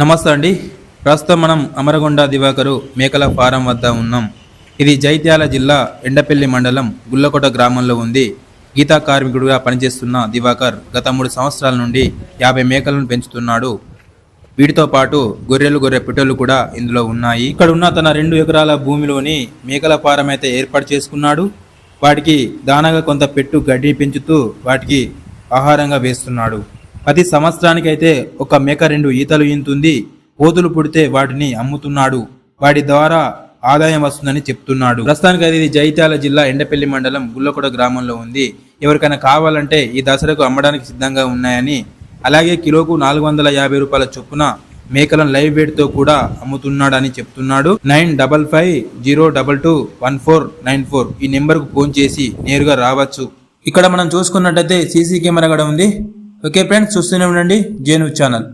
నమస్తే అండి. ప్రస్తుతం మనం అమరగొండ దివాకరు మేకల ఫారం వద్ద ఉన్నాం. ఇది జైత్యాల జిల్లా ఎండపల్లి మండలం గుల్లకోట గ్రామంలో ఉంది. గీతా కార్మికుడిగా పనిచేస్తున్న దివాకర్ గత మూడు సంవత్సరాల నుండి యాభై మేకలను పెంచుతున్నాడు. వీటితో పాటు గొర్రెలు గొర్రె పిట్టలు కూడా ఇందులో ఉన్నాయి. ఇక్కడ ఉన్న తన రెండు ఎకరాల భూమిలోని మేకల ఫారం అయితే ఏర్పాటు చేసుకున్నాడు. వాటికి దానగా కొంత పెట్టు గడ్డి పెంచుతూ వాటికి ఆహారంగా వేస్తున్నాడు. ప్రతి సంవత్సరానికి అయితే ఒక మేక రెండు ఈతలు ఈంతుంది కోతులు పుడితే వాటిని అమ్ముతున్నాడు. వాటి ద్వారా ఆదాయం వస్తుందని చెప్తున్నాడు. ప్రస్తుతానికి అది ఇది జైత్యాల జిల్లా ఎండపల్లి మండలం గుల్లకొడ గ్రామంలో ఉంది. ఎవరికైనా కావాలంటే ఈ దసరాకు అమ్మడానికి సిద్ధంగా ఉన్నాయని అలాగే కిలోకు నాలుగు వందల యాభై రూపాయల చొప్పున మేకలను లైవ్ వెయిట్తో కూడా అమ్ముతున్నాడని చెప్తున్నాడు. Nine double five zero double two one four nine four ఈ నెంబర్కు ఫోన్ చేసి నేరుగా రావచ్చు. ఇక్కడ మనం చూసుకున్నట్టయితే సీసీ కెమెరా కూడా ఉంది. ఓకే ఫ్రెండ్స్ చూస్తూనే ఉండండి. జేను ఛానల్.